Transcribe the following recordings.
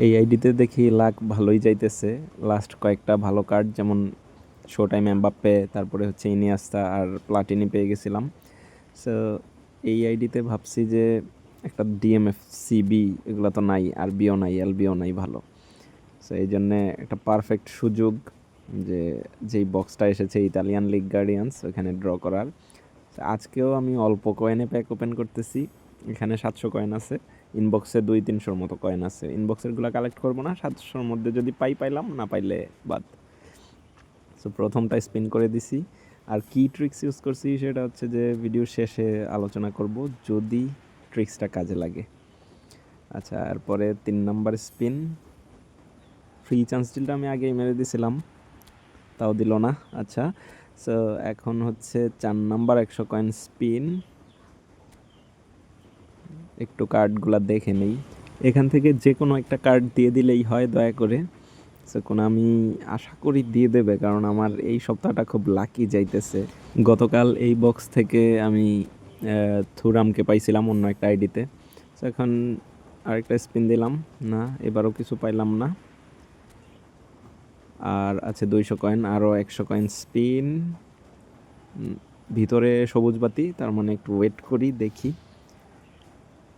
এই আইডিতে দেখি লাক ভালোই যাইতেছে। লাস্ট কয়েকটা ভালো কার্ড যেমন শো টাইম এমবাপ্পে তারপরে হচ্ছে ইনিয়াস্তা আর প্লাটিনি পেয়ে গেছিলাম। সো এই আইডিতে ভাবছি যে একটা ডিএমএফ সিবি এগুলো তো নাই, আর বিও নাই এলবিও নাই ভালো। সো এই জন্যে একটা পারফেক্ট সুযোগ যে যেই বক্সটা এসেছে ইতালিয়ান লিগ গার্ডিয়ান্স ওখানে ড্র করার। আজকেও আমি অল্প কয়েনে প্যাক ওপেন করতেছি। এখানে সাতশো কয়েন আছে। ইনবক্সে দুই, তিনশোর মতো কয়েন আছে। ইনবক্সেরগুলো কালেক্ট করব না, সাতশোর মধ্যে যদি পাই, পাইলাম, না পাইলে বাদ। সো প্রথমটা স্পিন করে দিছি। আর কি ট্রিক্স ইউজ করছি সেটা হচ্ছে যে ভিডিও শেষে আলোচনা করব, যদি ট্রিক্সটা কাজে লাগে। আচ্ছা এরপরে তিন নাম্বার স্পিন ফ্রি চান্স ডিলটা আমি আগেই মেরে দিছিলাম। তাও দিল না। আচ্ছা সো এখন হচ্ছে চার নাম্বার একশো কয়েন স্পিন একটু কার্ডগুলো দেখে নেই। এখান থেকে যে কোনো একটা কার্ড দিয়ে দিলেই হয়, দয়া করে। সো কোনো আমি আশা করি দিয়ে দেবে, কারণ আমার এই সপ্তাহটা খুব লাকি যাইতেছে। গতকাল এই বক্স থেকে আমি থুরামকে পাইছিলাম অন্য একটা আইডিতে সো এখন আরেকটা স্পিন দিলাম। না, এবারও কিছু পাইলাম না। আর আছে দুইশো কয়েন আরও একশো কয়েন স্পিন ভিতরে সবুজ বাতি, তার মানে একটু ওয়েট করি, দেখি।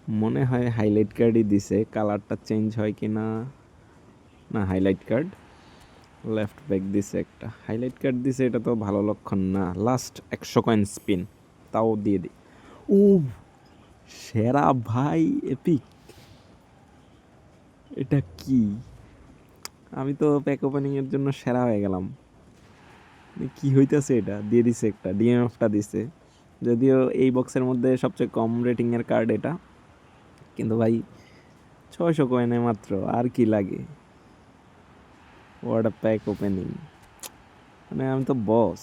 মনে হয় হাইলাইট কার্ডই দিছে। কালারটা চেঞ্জ হয় কি না না হাইলাইট কার্ড লেফট ব্যাক দিছে একটা। হাইলাইট কার্ড দিছে, এটা তো ভালো লক্ষণ না। লাস্ট একশো কয়েন স্পিন তাও দিয়ে দিই ও সেরা ভাই এপিক এটা কি? আমি তো প্যাক ওপেনিংয়ের জন্য সেরা হয়ে গেলাম। মানে কি হইতেছে এটা? দিয়ে দিছে একটা। ডিএমএফটা দিছে। যদিও এই বক্সের মধ্যে সবচেয়ে কম রেটিংয়ের কার্ড এটা। কিন্তু ভাই, ছয়শো কয়েনে মাত্র আর কি লাগে? ওয়াট প্যাক ওপেনিং মানে আমি তো বস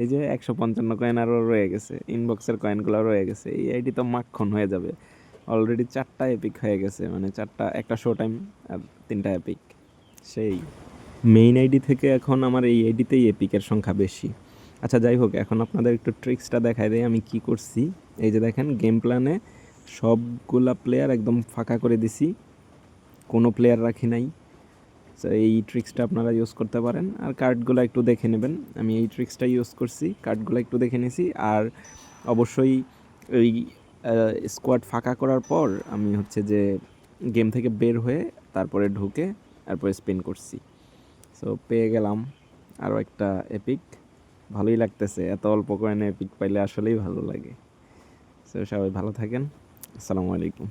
এই যে একশো পঞ্চান্ন কয়েন আরও রয়ে গেছে ইনবক্সের কয়েনগুলো রয়ে গেছে, এই আইডি তো মাখন হয়ে যাবে। অলরেডি চারটা এপিক হয়ে গেছে মানে চারটা, একটা শো টাইম আর তিনটা এপিক সেই। মেইন আইডি থেকে এখন আমার এই আইডিতেই এপিকের সংখ্যা বেশি। আচ্ছা যাই হোক, এখন আপনাদের একটু ট্রিক্সটা দেখায় দেয় আমি কি করছি? এই যে দেখেন গেম প্ল্যানে সবগুলা প্লেয়ার একদম ফাঁকা করে দিছি। কোনো প্লেয়ার রাখি নাই। এই ট্রিক্সটা আপনারা ইউজ করতে পারেন। আর কার্ডগুলো একটু দেখে নেবেন। আমি এই ট্রিক্সটা ইউজ করছি কার্ডগুলো একটু দেখে নিয়েছি আর অবশ্যই ওই স্কোয়াড ফাঁকা করার পর আমি হচ্ছে যে গেম থেকে বের হয়ে তারপরে ঢুকে তারপরে স্পিন করছি। সো পেয়ে গেলাম। আরও একটা এপিক ভালোই লাগতেছে। এত অল্প কয়েনে এপিক পাইলে আসলেই ভালো লাগে। সো সবাই ভালো থাকেন। আসসালামু আলাইকুম।